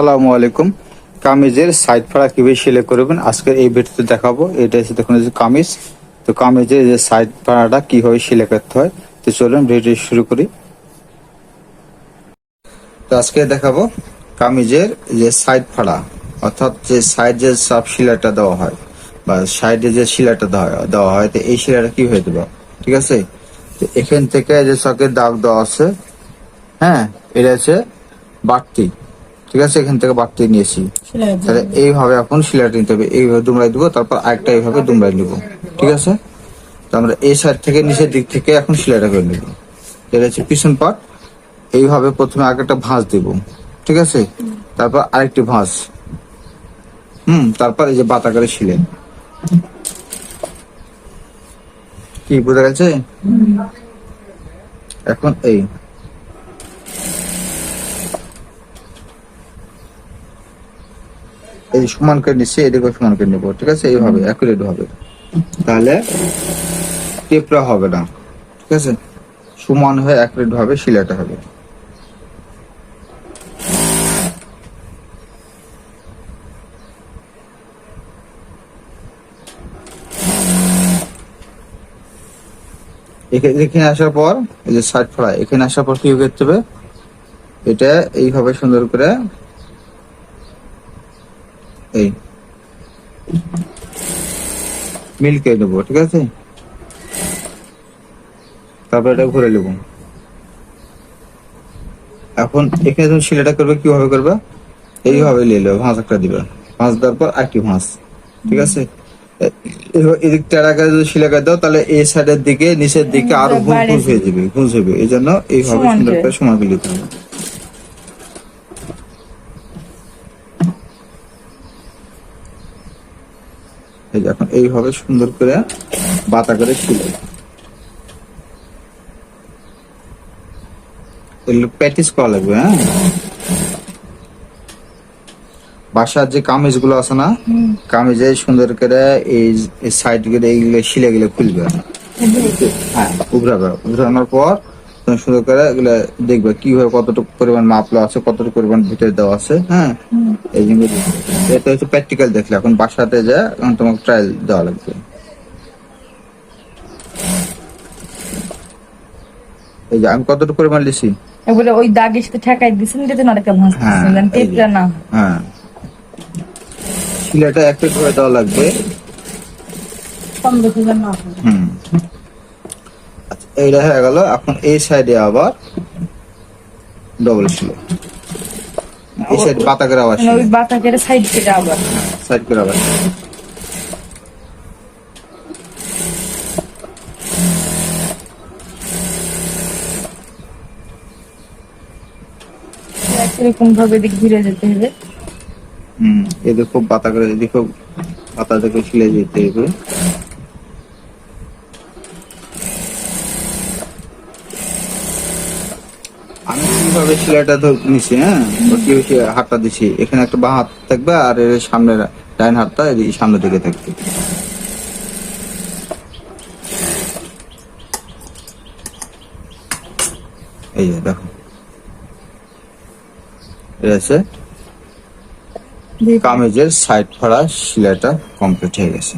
আসসালামু আলাইকুম। কামিজের সাইড ফাড়া কীভাবে সেলাই করবেন? আজকের এই ভিডিওতে দেখাবো। এটা হচ্ছে দেখুন কামিজ। তো কামিজের যে সাইড ফাড়াটা কীভাবে সেলাই করতে হয়, তো চলুন ভিডিও শুরু করি। তো আজকে দেখাবো কামিজের যে সাইড ফাড়া অর্থাৎ যে সাইড যে সাব শিলাটা দেওয়া হয়, বা সাইডে যে শিলাটা দেওয়া হয়- দেওয়া হয়, তো এই শিলাটা কি হয়ে দেবো? ঠিক আছে? তো এখান থেকে যে চকের দাগ দেওয়া আছে হ্যাঁ এটা হচ্ছে বাড়তি। ঠিক আছে এখান থেকে বাড়তি নিয়েছি। তাহলে এইভাবে এখন শিলাটা নিতে হবে। এইভাবে দুমড়াই দিব তারপর আরেকটা এইভাবে দুমড়াই নিব। ঠিক আছে? তো আমরা এই সাইড থেকে নিচের দিক থেকে এখন শিলাটা করে নিব। এটা হচ্ছে পিছন পাট। এইভাবে প্রথমে আগে একটা ভাঁজ দিব। ঠিক আছে? তারপর আরেকটি ভাঁজ। হুম তারপর এই যে বাতাকারে শিলে কি বোঝা গেছে? এখন এই। এই সমান করে নিচ্ছি এদিকে সমান করে নেব ঠিক আছে? এইভাবে অ্যাকুরেট হবে। তাহলে টেপরা হবে না ঠিক আছে? সমান হয়ে অ্যাকুরেট ভাবে শিলাটা হবে। এখানে এখানে আসার পর এই যে সাইড ফ্রাই এখানে আসার পর কি করতে হবে? এটা এইভাবে সুন্দর করে এই। মিল করে নেব ঠিক আছে? তারপর এটা ঘুরে নেব। এখন এখানে তুমি শিলাটা করবে কীভাবে করবে? এইভাবে নিয়ে নেবে ভাঁজ একটা দিবে। ভাঁজ দেওয়ার পর আরেকটি ভাঁজ ঠিক আছে? এদিক টেরাকা যদি শিলাকা দাও তাহলে এই সাইডের দিকে নিচের দিকে আরও ঘুষ হয়ে যাবে ঘুষ হবে এই জন্য এইভাবে সুন্দর করে। করে হবে। এই এখন এইভাবে সুন্দর করে বাতা করে শিলাই এগুলো প্র্যাকটিস করা লাগবে হ্যাঁ? বাসার যে কামিজগুলো আছে না কামিজে সুন্দর করে এই সাইড করে এইগুলো শিলে গুলো খুলবে। হ্যাঁ। উভরাবে উভরানোর পর তুমি সুন্দর করে এগুলো দেখবে কীভাবে কতটুকু পরিমাণ মাপলো আছে কতটুকু পরিমাণ ভিতরে দেওয়া আছে হ্যাঁ? এই জিনিস এটা হচ্ছে প্র্যাকটিক্যাল দেখলে এখন বাসাতে যা এখন তোমাকে ট্রায়াল দেওয়া লাগবে। এই যে আমি কতটুকু পরিমাণ লিখছি? এগুলো ওই দাগের সাথে ঠেকাই দিছেন যাতে না একটা ভাঁজ হ্যাঁ। টেপটা না হ্যাঁ। শিলাটা একটা করে দেওয়া লাগবে। কম দেখে না হুম। এইটা হয়ে গেল এখন এই সাইডে আবার ডবল এই সাইড পাতা করে আবার সাইড থেকে আবার। সাইড করে আবার। এরকম ভাবে দিক ঘুরে যেতে হবে। হুম এদের খুব পাতা করে এদিকে পাতা থেকে শিলে যেতে হবে। আমি কীভাবে শিলাটা তো নিছি হ্যাঁ কি হাতটা দিছি। এখানে একটা বাঁ হাত থাকবে আর এর সামনে ডাইন হাতটা সামনে দিকে থাকবে। এই যে দেখো। এটা আছে। কামিজের সাইড ফাড়া শিলাটা কমপ্লিট হয়ে গেছে।